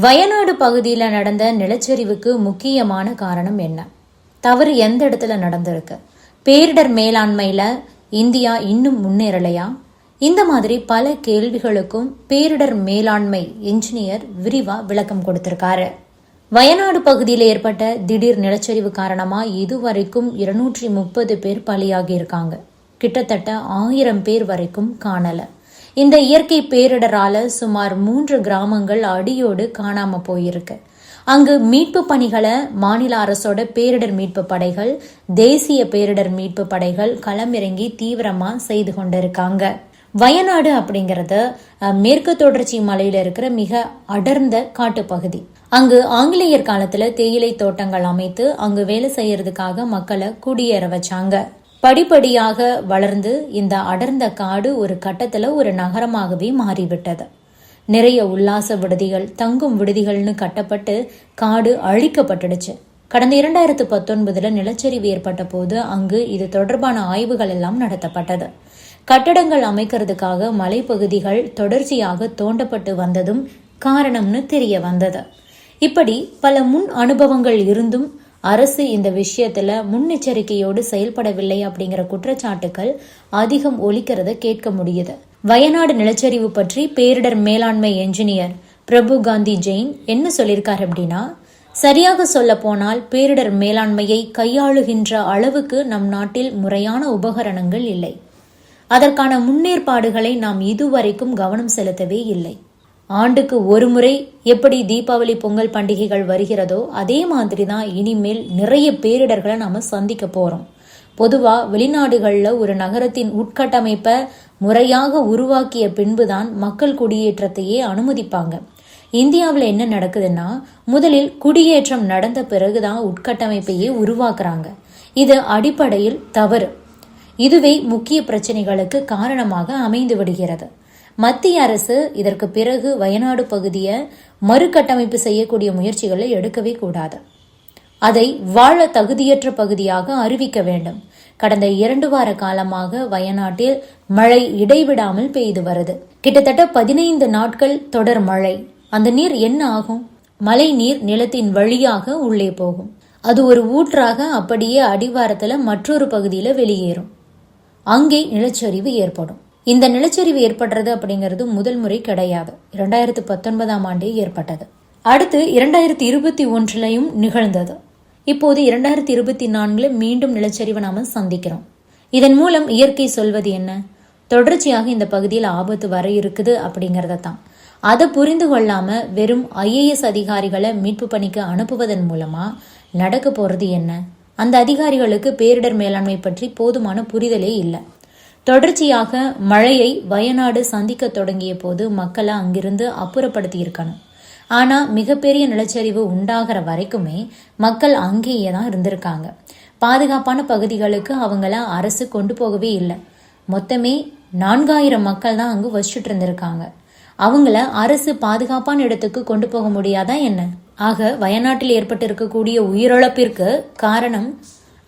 வயநாடு பகுதியில் நடந்த நிலச்சரிவுக்கு முக்கியமான காரணம் என்ன? தவறு எந்த இடத்துல நடந்திருக்கு? பேரிடர் மேலாண்மையில இந்தியா இன்னும் முன்னேறலையா? இந்த மாதிரி பல கேள்விகளுக்கும் பேரிடர் மேலாண்மை இன்ஜினியர் விரிவா விளக்கம் கொடுத்திருக்காரு. வயநாடு பகுதியில் ஏற்பட்ட திடீர் நிலச்சரிவு காரணமா இதுவரைக்கும் இருநூற்றி முப்பது பேர் பலியாகி இருக்காங்க கிட்டத்தட்ட ஆயிரம் பேர் வரைக்கும் காணலை. இந்த இயற்கை பேரிடரால சுமார் மூன்று கிராமங்கள் அடியோடு காணாம போயிருக்கு. அங்கு மீட்பு பணிகளை மாநில அரசோட பேரிடர் மீட்பு படைகள் தேசிய பேரிடர் மீட்பு படைகள் களமிறங்கி தீவிரமா செய்து கொண்டிருக்காங்க. வயநாடு அப்படிங்கறது மேற்கு தொடர்ச்சி மலையில இருக்கிற மிக அடர்ந்த காட்டுப்பகுதி. அங்கு ஆங்கிலேயர் காலத்துல தேயிலை தோட்டங்கள் அமைத்து அங்கு வேலை செய்யறதுக்காக மக்களை குடியேற வச்சாங்க. படிப்படியாக வளர்ந்து இந்த அடர்ந்த காடு ஒரு கட்டத்தில் ஒரு நகரமாகவே மாறிவிட்டது. நிறைய உல்லாச விடுதிகள் தங்கும் விடுதிகள்னு கட்டப்பட்டு காடு அழிக்கப்பட்டுடுச்சு. கடந்த இரண்டாயிரத்து பத்தொன்பதுல நிலச்சரிவு ஏற்பட்ட போது அங்கு இது தொடர்பான ஆய்வுகள் எல்லாம் நடத்தப்பட்டது. கட்டடங்கள் அமைக்கிறதுக்காக மலைப்பகுதிகள் தொடர்ச்சியாக தோண்டப்பட்டு வந்ததும் காரணம்னு தெரிய வந்தது. இப்படி பல முன் அனுபவங்கள் இருந்தும் அரசு இந்த விஷயத்துல முன்னெச்சரிக்கையோடு செயல்படவில்லை அப்படிங்கிற குற்றச்சாட்டுகள் அதிகம் ஒலிக்கிறத கேட்க முடியுது. வயநாடு நிலச்சரிவு பற்றி பேரிடர் மேலாண்மை என்ஜினியர் பிரபு காந்தி ஜெயின் என்ன சொல்லியிருக்காரு அப்படின்னா சரியாக சொல்ல போனால் பேரிடர் மேலாண்மையை கையாளுகின்ற அளவுக்கு நம் நாட்டில் முறையான உபகரணங்கள் இல்லை. அதற்கான முன்னேற்பாடுகளை நாம் இதுவரைக்கும் கவனம் செலுத்தவே இல்லை. ஆண்டுக்கு ஒரு முறை எப்படி தீபாவளி பொங்கல் பண்டிகைகள் வருகிறதோ அதே மாதிரி தான் இனிமேல் நிறைய பேரிடர்களை நாம் சந்திக்க போகிறோம் பொதுவாக வெளிநாடுகளில் ஒரு நகரத்தின் உட்கட்டமைப்பை முறையாக உருவாக்கிய பின்புதான் மக்கள் குடியேற்றத்தையே அனுமதிப்பாங்க. இந்தியாவில் என்ன நடக்குதுன்னா முதலில் குடியேற்றம் நடந்த பிறகுதான் உட்கட்டமைப்பையே உருவாக்குறாங்க. இது அடிப்படையில் தவறு. இதுவே முக்கிய பிரச்சனைகளுக்கு காரணமாக அமைந்து விடுகிறது. மத்திய அரசு இதற்கு பிறகு வயநாடு பகுதியை மறுகட்டமைப்பு செய்யக்கூடிய முயற்சிகளை எடுக்கவே கூடாது. அதை வாழ தகுதியற்ற பகுதியாக அறிவிக்க வேண்டும். கடந்த இரண்டு வார காலமாக வயநாட்டில் மழை இடைவிடாமல் பெய்து வருது. கிட்டத்தட்ட பதினைந்து நாட்கள் தொடர் மழை. அந்த நீர் என்ன ஆகும்? மழை நீர் நிலத்தின் வழியாக உள்ளே போகும். அது ஒரு ஊற்றாக அப்படியே அடிவாரத்துல மற்றொரு பகுதியில வெளியேறும். அங்கே நிலச்சரிவு ஏற்படும். இந்த நிலச்சரிவு ஏற்படுறது அப்படிங்கிறது முதல் முறை கிடையாது. இரண்டாயிரத்து பத்தொன்பதாம் ஆண்டே ஏற்பட்டது. அடுத்து இரண்டாயிரத்தி இருபத்தி ஒன்றுலையும் நிகழ்ந்தது. இப்போது இரண்டாயிரத்தி இருபத்தி நான்கில் மீண்டும் நிலச்சரிவை நாம சந்திக்கிறோம். இதன் மூலம் இயற்கை சொல்வது என்ன? தொடர்ச்சியாக இந்த பகுதியில் ஆபத்து வர இருக்குது அப்படிங்கிறத தான். அதை புரிந்து கொள்ளாம வெறும் ஐஏஎஸ் அதிகாரிகளை மீட்பு பணிக்கு அனுப்புவதன் மூலமா நடக்க போறது என்ன? அந்த அதிகாரிகளுக்கு பேரிடர் மேலாண்மை பற்றி போதுமான புரிதலே இல்லை. தொடர்ச்சியாக மழையை வயநாடு சந்திக்க தொடங்கிய போது மக்களை அங்கிருந்து அப்புறப்படுத்தி இருக்கணும் ஆனா மிகப்பெரிய நிலச்சரிவு உண்டாகிற வரைக்குமே மக்கள் அங்கேயே தான் இருந்திருக்காங்க. பாதுகாப்பான பகுதிகளுக்கு அவங்கள அரசு கொண்டு போகவே இல்லை. மொத்தமே நான்காயிரம் மக்கள் தான் அங்கு வசிச்சுட்டு இருந்திருக்காங்க. அவங்கள அரசு பாதுகாப்பான இடத்துக்கு கொண்டு போக முடியாதா என்ன? ஆக வயநாட்டில் ஏற்பட்டிருக்கக்கூடிய உயிரிழப்பிற்கு காரணம்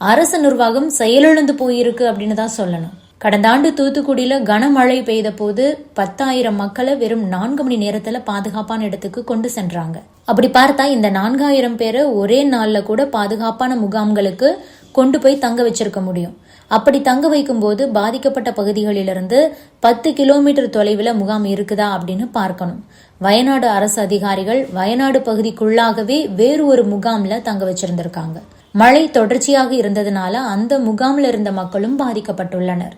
அரசு நிர்வாகம் செயலிழந்து போயிருக்கு அப்படின்னு தான் சொல்லணும். கடந்த ஆண்டு தூத்துக்குடியில் கனமழை பெய்த போது பத்தாயிரம் மக்களை வெறும் நான்கு மணி நேரத்துல பாதுகாப்பான இடத்துக்கு கொண்டு சென்றாங்க. அப்படி பார்த்தா இந்த நான்காயிரம் பேரை ஒரே நாள்ல கூட பாதுகாப்பான முகாம்களுக்கு கொண்டு போய் தங்க வச்சிருக்க முடியும். அப்படி தங்க வைக்கும்போது பாதிக்கப்பட்ட பகுதிகளிலிருந்து பத்து கிலோமீட்டர் தொலைவில் முகாம் இருக்குதா அப்படின்னு பார்க்கணும். வயநாடு அரசு அதிகாரிகள் வயநாடு பகுதிக்குள்ளாகவே வேறு ஒரு முகாம்ல தங்க வச்சிருந்திருக்காங்க. மழை தொடர்ச்சியாக இருந்ததுனால அந்த முகாமில் இருந்த மக்களும் பாதிக்கப்பட்டுள்ளனர்.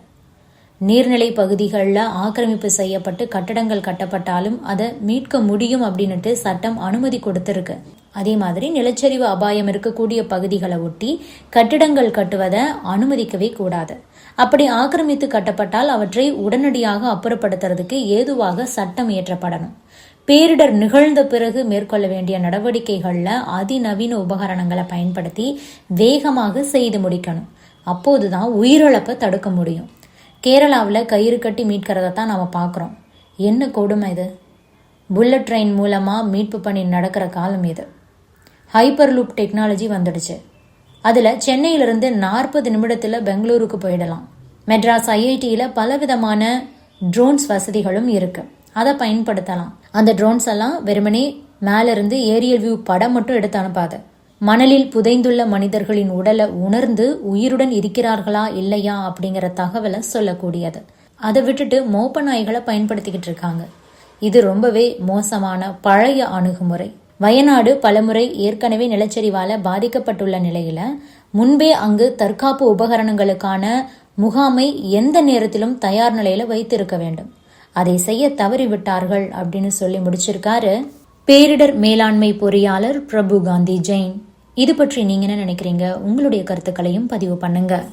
நீர்நிலை பகுதிகளில் ஆக்கிரமிப்பு செய்யப்பட்டு கட்டடங்கள் கட்டப்பட்டாலும் அதை மீட்க முடியும் அப்படின்னுட்டு சட்டம் அனுமதி கொடுத்துருக்கு. அதே மாதிரி நிலச்சரிவு அபாயம் இருக்கக்கூடிய பகுதிகளை ஒட்டி கட்டிடங்கள் கட்டுவதை அனுமதிக்கவே கூடாது. அப்படி ஆக்கிரமித்து கட்டப்பட்டால் அவற்றை உடனடியாக அப்புறப்படுத்துறதுக்கு ஏதுவாக சட்டம் இயற்றப்படணும். பேரிடர் நிகழ்ந்த பிறகு மேற்கொள்ள வேண்டிய நடவடிக்கைகளில் அதிநவீன உபகரணங்களை பயன்படுத்தி வேகமாக செய்து முடிக்கணும். அப்போதுதான் உயிரிழப்பை தடுக்க முடியும். கேரளாவில் கயிறு கட்டி மீட்கிறத தான் நாம் பார்க்குறோம் என்ன கொடுமை இது? புல்லட் ட்ரெயின் மூலமாக மீட்பு பணி நடக்கிற காலம் இது. ஹைப்பர் லூப் டெக்னாலஜி வந்துடுச்சு. அதில் சென்னையிலிருந்து நாற்பது நிமிடத்தில் பெங்களூருக்கு போயிடலாம். மெட்ராஸ் ஐஐடியில் பலவிதமான ட்ரோன்ஸ் வசதிகளும் இருக்குது அதை பயன்படுத்தலாம். அந்த ட்ரோன்ஸ் எல்லாம் வெறுமனே மேலேருந்து ஏரியல் வியூ படம் மட்டும் எடுத்து அனுப்பாது. மணலில் புதைந்துள்ள மனிதர்களின் உடலை உணர்ந்து உயிருடன் இருக்கிறார்களா இல்லையா அப்படிங்கிற தகவலை சொல்லக்கூடியது. அதை விட்டுட்டு மோப்ப நாய்களை பயன்படுத்திக்கிட்டு இருக்காங்க. இது ரொம்பவே மோசமான பழைய அணுகுமுறை. வயநாடு பலமுறை ஏற்கனவே நிலச்சரிவால பாதிக்கப்பட்டுள்ள நிலையில முன்பே அங்கு தற்காப்பு உபகரணங்களுக்கான முகாமை எந்த நேரத்திலும் தயார் நிலையில வைத்திருக்க வேண்டும். அதை செய்ய தவறிவிட்டார்கள் அப்படின்னு சொல்லி முடிச்சிருக்காரு பேரிடர் மேலாண்மை பொறியாளர் பிரபு காந்தி ஜெயின். இது பற்றி நீங்க என்ன நினைக்கிறீங்க? உங்களுடைய கருத்துக்களையும் பதிவு பண்ணுங்க.